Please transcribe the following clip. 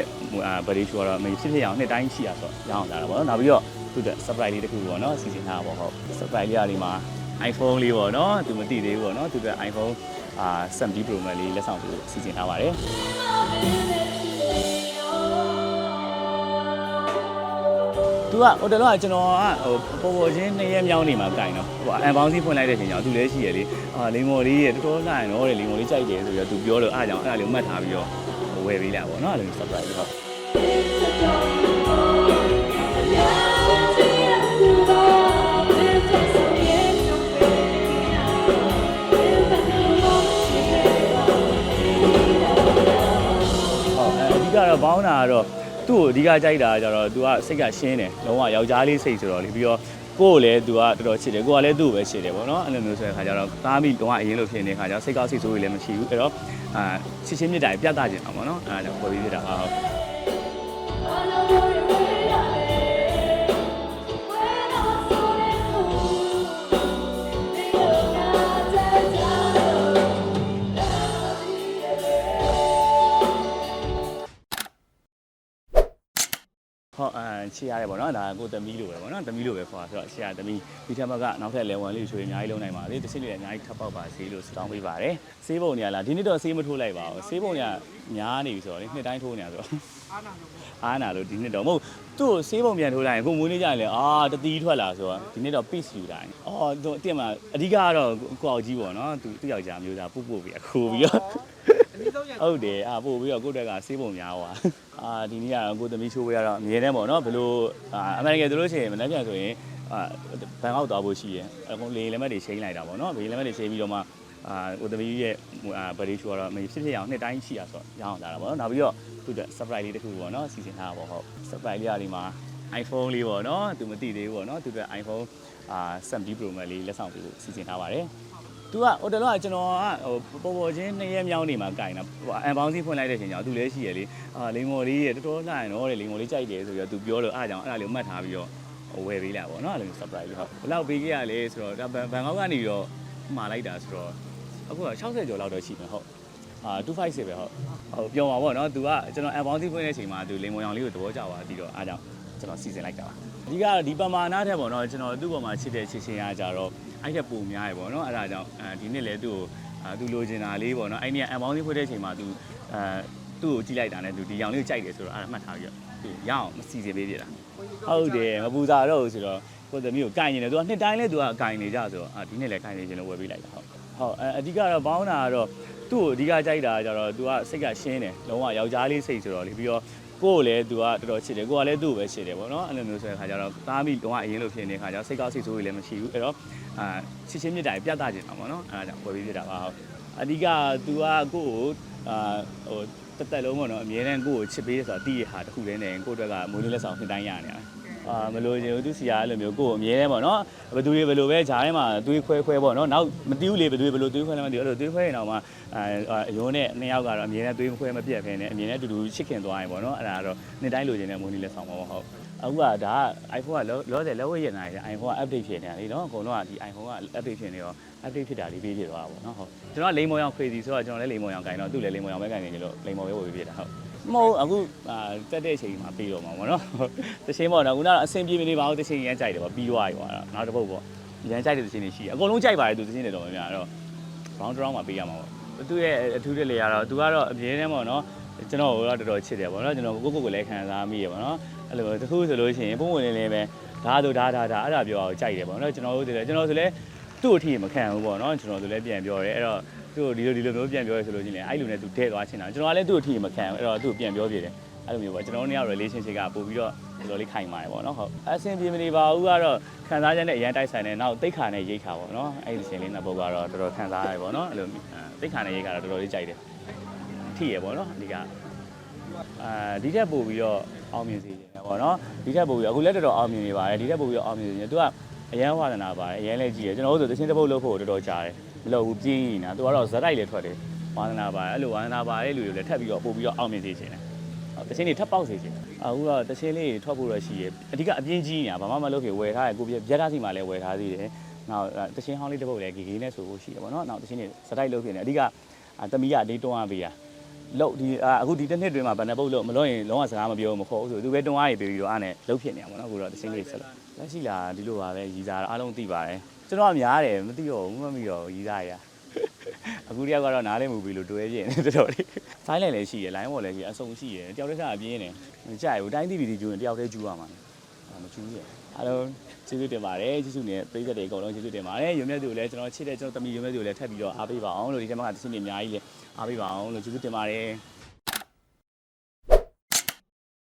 ရဲ့ဗရီရှူကတော့မဖြစ်ဖြစ်အောင်နှစ်တိုင်းရှိရဆိုရအောင်လာတာပေါ့နော်နောက်ပြီးတော့သူက surprise လေးတစ်ခုပေါ့နော်စီစဉ်ထားတာပေါ့ဟုတ် surprise လေးကဒီမှာ iPhone လေးပေါ့နော်သူမသိသေးဘူးပေါ့နော်သူက iPhone အာ7 Pro Max လေးလက်ဆောင်သူစီစဉ်ထားပါတယ်သူကဟိုတလောကကျွန်တော်ကဟိုပေါ်ပေါ်ချင်းနှစ်ရက်မြောင်းနေမှာကြိုင်တော့ဟိုအန်ဘောင်းစီဖွင့်လိုက်တဲ့အချိန်ကျတော့သူလည်းရှိရလေအာလိမ္မော်လေးရတော်တော်နိုင်တော့တယ်လိမ္မော်လေးကြိုက်တယ်ဆိုပြီးတော့သူပြောလို့အားကြောင့်အဲ့ဒါလေးမှတ်ထားပြီးတော့ ဝယ်ပေးလိုက်ပါတော့နော်အဲ့လို surprise ဟုတ်ဟုတ်အဲအဓိကတော့ဘောင်းတာကတော့သူ့ကိုအဓိကကြိုက်တာကြတော့ तू ကစိတ်ကရှင်းတယ်လုံးဝယောက်ျားလေးစိတ်ဆိုတော့လေပြီးတော့ ကိုယ်ကိုလည်း तू ကတော်တော်ချစ်တယ်ကိုကလည်းသူ့ကိုပဲချစ်တယ်ပေါ့နော်အဲ့လိုမျိုးဆိုတဲ့ခါကျတော့သားမိလုံးဝအရင်လိုဖြစ်နေတဲ့ခါကျတော့စိတ်ကောက်စိတ်ဆိုးတွေလည်းမရှိဘူးအဲ့တော့အာချစ်ချင်းမြတ်တာပြသကျင်အောင်ပေါ့နော်အဲ့ဒါကြောင့်ပေါ်ပြီးဖြစ်တာဟု တ်ဟုတ်အဲချီရတယ်ပေါ့နော်ဒါကိုသမီးလိုပဲပေါ့နော်သမီးလိုပဲခေါ်တာဆိုတော့ချီရသမီးဒီထက်မကနောက်ထပ် level လေးချိုးအများကြီးလုံးနိုင်ပါသေးတစ်စစ်လေးအများကြီးထပ်ပေါက်ပါစေလို့ဆုတောင်းပေးပါတယ်ဆေးပုံနေရလားဒီနေ့တော့ဆေးမထိုးလိုက်ပါဘူးဆေးပုံနေကများနေပြီဆိုတော့လေနှစ်တိုင်းထိုးနေရဆိုတော့အားနာလို့ဒီနှစ်တော့မဟုတ်သူ့ကိုဆေးပုံပြန်ထိုးလိုက်ရင်ကိုမွေးနေကြရင်လေအာတတိထွက်လာဆိုတော့ဒီနေ့တော့ peace ယူတိုင်းအော်သူအတင်မှာအဓိကကတော့ကိုအောင်ကြီးပေါ့နော်သူသူ့ယောက်ျားမျိုးသားပုတ်ပုတ်ပြီးခိုးပြီးတော့ ဟုတ်တယ်အာပို့ပြီးတော့ကိုယ့်တက်ကဆေးပုံများဟွာအာဒီနေ့ကတော့ကိုသမီးချိုးဝဲရတော့အမြဲတမ်းပေါ့နော်ဘလို့အာအမေရိကန်တို့လို့ရှိရင်မနေ့ပြန်ဆိုရင်အာဘန်ကောက်သွားဖို့ရှိရယ်အကုန်လေလက်မှတ်တွေချိန်လိုက်တာပေါ့နော်လေလက်မှတ်တွေချိန်ပြီးတော့မှအာကိုသမီးရဲ့အာဗရီရှူကတော့မဖြစ်ဖြစ်အောင်နှစ်တိုင်းရှိရဆိုရအောင်လာတာပေါ့နော်နောက်ပြီးတော့သူက surprise လေးတစ်ခုပေါ့နော်စီစဉ်ထားတာပေါ့ဟုတ် surprise လေးကဒီမှာ iPhone လေးပေါ့နော်သူမသိသေးဘူးပေါ့နော်သူက iPhone အာ7 Pro Max လေးလက်ဆောင်ပေးဖို့စီစဉ်ထားပါတယ် သူကဟိုတလောကကျွန်တော်ကဟိုပေါ်ပေါ်ချင်းနှစ်ရက်မြောင်းနေမှာကြိုင်တော့အန်ဘောင်းစီဖွင့်လိုက်တဲ့အချိန်ကျတော့သူလည်းရှိရလေအာလိမ္မော်လေးရတော်တော်နိုင်တော့တယ်လိမ္မော်လေးကြိုက်တယ်ဆိုပြီးတော့သူပြောလို့အားကြောင့်အဲ့ဒါလေးမှတ်ထားပြီးတော့ဝယ်ပေးလိုက်ပါတော့နော်အဲ့လို surprise လေးဟုတ်ဘယ်လောက်ပေးခဲ့ရလဲဆိုတော့ဒါဘန်ဘန်ကောက်ကနေပြီးတော့မှာလိုက်တာဆိုတော့အခုက60ကျော်လောက်တော့ရှိမယ်ဟုတ်အာ256ပဲဟုတ်ဟုတ်ပြောပါပေါ့နော်သူကကျွန်တော်အန်ဘောင်းစီဖွင့်တဲ့အချိန်မှာသူလိမ္မော်ရောင်လေးကိုသဘောကျသွားပြီးတော့အားကြောင့် ကျွန်တော်စီစဉ်လိုက်တာပါအဓိကတော့ဒီပမာဏထက်ပေါ့နော်ကျွန်တော်သူ့ပေါ်မှာချစ်တဲ့ချစ်ချင်းအားကြတော့အဲ့ထက်ပိုများရပေါ့နော်အဲ့ဒါကြောင့်အဲဒီနေ့လေသူ့ကိုအာသူလိုချင်တာလေးပေါ့နော်အဲ့ဒီကအန်ဘောင်းလေးဖွင့်တဲ့အချိန်မှာသူအဲသူ့ကိုကြည့်လိုက်တာနဲ့သူဒီရောင်လေးကိုကြိုက်တယ်ဆိုတော့အဲ့ဒါမှတ်ထားပြီးတော့သူရအောင်မစီစဉ်ပေးပြတာဟုတ်တယ်မပူစားတော့ဘူးဆိုတော့ကိုယ်သမီးကိုကင်နေတယ်သူကနှစ်တိုင်းလဲသူကကင်နေကြဆိုတော့အာဒီနေ့လည်းကင်နေခြင်းလို့ဝယ်ပေးလိုက်တာဟုတ်ဟုတ်အဲအဓိကတော့ဘောင်းတာကတော့သူ့ကိုအဓိကကြိုက်တာကြတော့သူကစိတ်ကရှင်းတယ်လုံးဝယောက်ျားလေးစိတ်ဆိုတော့လေပြီးတော့ ကိုယ်လည်းသူကတော်တော်ချစ်တယ်ကိုကလည်းသူ့ကိုပဲချစ်တယ်ပေါ့နော်အဲ့လိုမျိုးဆိုတဲ့ခါကျတော့သားမိလုံးဝအရင်လိုဖြစ်နေတဲ့ခါကျတော့စိတ်ကောက်စိတ်ဆိုးတွေလည်းမရှိဘူးအဲ့တော့အာချစ်ချင်းမြတ်တာပြသခြင်းအောင်ပေါ့နော်အဲ့ဒါကြောင့်ဝယ်ပေးပြတာပါဟုတ်အဓိက तू ကကိုယ့်ကိုအာဟိုတက်တက်လုံးပေါ့နော်အမြဲတမ်းကိုယ့်ကိုချစ်ပေးဆိုတာတီးရဟာတစ်ခုတည်းနဲ့ကိုယ့်အတွက်ကမွေးလေးလက်ဆောင်နှစ်တိုင်းရနေတာ အာမလို့ချင်ဘူးသူစီကအဲ့လိုမျိုးကိုယ့်ကိုအမြဲတမ်းပေါ့နော်ဘယ်သူတွေဘယ်လိုပဲဂျားထဲမှာသွေးခွဲခွဲပေါ့နော်နောက်မတီးဘူးလေဘယ်သူတွေဘယ်လိုသွေးခွဲလဲမသိဘူးအဲ့လိုသွေးခွဲရင်တော့မှအာအယုံနဲ့နှစ်ယောက်ကတော့အမြဲတမ်းသွေးခွဲမပြတ်ဖ ೇನೆ အမြဲတမ်းတူတူချစ်ခင်သွားရင်ပေါ့နော်အဲ့ဒါကတော့နှစ်တိုင်းလိုချင်တဲ့မွေးလေးလက်ဆောင်ပါပေါ့ဟုတ်အခုကဒါက iPhone ကလောလောဆယ်လက်ဝဲရနေတယ် iPhone က update ဖြစ်နေတာလေနော်အကုန်လုံးကဒီ iPhone က update ဖြစ်နေတော့ update ဖြစ်တာလေးပေးဖြစ်သွားတာပေါ့နော်ဟုတ်ကျွန်တော်ကလိမ္မော်ရောင် crazy ဆိုတော့ကျွန်တော်လည်းလိမ္မော်ရောင်ကင်တော့သူ့လည်းလိမ္မော်ရောင်ပဲကင်နေကြလို့လိမ္မော်ပဲဝယ်ပေးဖြစ်တာဟုတ် မဟုတ်အခုအာတက်တဲ့အချိန်မှာပြီးတော့မှာပေါ့နော်တချင်းပေါ့နော်ခုနကအဆင်ပြေမနေပါဘူးတချင်းရမ်းကြိုက်တယ်ပေါ့ပြီးသွားပြီပေါ့အဲ့တော့နောက်တစ်ပုတ်ပေါ့ရမ်းကြိုက်တဲ့တချင်းတွေရှိတယ်အကုန်လုံးကြိုက်ပါတယ်သူတချင်းတွေတော့များများအဲ့တော့ round round မှာပေးရမှာပေါ့သူ့ရဲ့အထူးတဲ့လေကတော့သူကတော့အပြင်းနဲ့ပေါ့နော်ကျွန်တော်ကတော့တော်တော်ချစ်တယ်ပေါ့နော်ကျွန်တော်ကိုကိုကိုလည်းခံစားမိရပေါ့နော်အဲ့လိုတခုဆိုလို့ရှိရင်ပုံဝင်လေးလေးပဲဒါဆိုဒါဒါဒါအဲ့ဒါပြောအောင်ကြိုက်တယ်ပေါ့နော်ကျွန်တော်တို့တည်းကျွန်တော်ဆိုလဲသူ့အထီမခံဘူးပေါ့နော်ကျွန်တော်ဆိုလဲပြန်ပြောတယ်အဲ့တော့ သူ့ဒီလိုဒီလိုမျိုးပြန်ပြောရဆိုလို့ရှိရင်အဲ့လိုနဲ့သူထဲသွားချင်တာကျွန်တော်ကလည်းသူ့အထီမခံဘူးအဲ့တော့သူ့ပြန်ပြောပြတယ်အဲ့လိုမျိုးပေါ့ကျွန်တော်တို့နှစ်ယောက် relationship ကပို့ပြီးတော့ဒီလိုလေးခိုင်ပါတယ်ပေါ့နော်ဟုတ်အဆင်ပြေမနေပါဘူးကတော့ခံစားချက်နဲ့အရန်တိုက်ဆိုင်တယ်နောက်တိတ်ခါနဲ့ရိတ်ခါပေါ့နော်အဲ့ဒီရှင်လေးနှစ်ပုတ်ကတော့တော်တော်ခံစားရတယ်ပေါ့နော်အဲ့လိုတိတ်ခါနဲ့ရိတ်ခါတော့တော်တော်လေးကြိုက်တယ်ထိရပေါ့နော်အဓိကအာဒီထက်ပို့ပြီးတော့အောင်မြင်စေချင်တယ်ပေါ့နော်ဒီထက်ပို့ပြီးအခုလည်းတော်တော်အောင်မြင်နေပါတယ်ဒီထက်ပို့ပြီးတော့အောင်မြင်စေချင်တယ်သူက အရန်ဝါသနာပါတယ်အရန်လည်းကြည့်တယ်ကျွန်တော်တို့ဆိုတချင်းတစ်ပုတ်လုပ်ဖို့တော်တော်ကြားတယ်မလုပ်ဘူးပြင်းနေတာသူကတော့ဇက်တိုက်လည်းထွက်တယ်ဝါသနာပါတယ်အဲ့လိုဝါသနာပါတယ်လူတွေလည်းထပ်ပြီးတော့ပို့ပြီးတော့အောင်မြင်စေချင်တယ်ဟုတ်တချင်းတွေထပ်ပေါက်စေချင်တယ်အခုတော့တချင်းလေးတွေထွက်ဖို့ရရှိရအဓိကအပြင်းကြီးနေတာဘာမှမလုပ်ဖြစ်ဝယ်ထားရကိုပြပြက်ထားစီမှာလည်းဝယ်ထားသေးတယ်နောက်တချင်းဟောင်းလေးတစ်ပုတ်လည်းဂီဂီနဲ့ဆိုဖို့ရှိတယ်ပေါ့နော်နောက်တချင်းတွေစတိုက်လုပ်ဖြစ်နေအဓိကသမီးကလေးတွန်းအားပေးတာ လို့ဒီအာအခုဒီတစ်နှစ်တွင်းမှာဘယ်နှပုတ်လို့မလို့ရင်လုံးဝစကားမပြောမခေါ်ဘူးဆိုသူပဲတွန်းအားရပြီးတော့အားနဲ့လှုပ်ဖြစ်နေရပါတော့အခုတော့တချင်းလေးဆက်လို့လက်ရှိလာဒီလိုပါပဲရီစားအားလုံးသိပါတယ်ကျွန်တော်ကများတယ်မသိတော့ဘူးမမိတော့ရီစားရအခုတယောက်ကတော့နားလေးမူပြီးလို့တွဲပြင်းနေတော်တော်လေးဆိုင်းလိုက်လည်းရှိရယ်လိုင်းပေါ်လည်းရှိအဆုံရှိရယ်တယောက်တည်းစားပြင်းနေမကြိုက်ဘူးတိုင်းတီဗီဒီကျူရင်တယောက်တည်းကျူရမှာ မကျူရယ်အားလုံးကျေးဇူးတင်ပါတယ်ကျေးဇူးနဲ့ပြည်သက်တွေအကုန်လုံးကျေးဇူးတင်ပါတယ်ရုံမြတ်သူကိုလည်းကျွန်တော်ချစ်တဲ့ကျွန်တော်တမီရုံမြတ်သူကိုလည်းထပ်ပြီးတော့အားပေးပါအောင်လို့ဒီထဲမှာတချင်းတွေအများကြီးလည်းအားပေးပါအောင်လို့ကျေးဇူးတင်ပါတယ်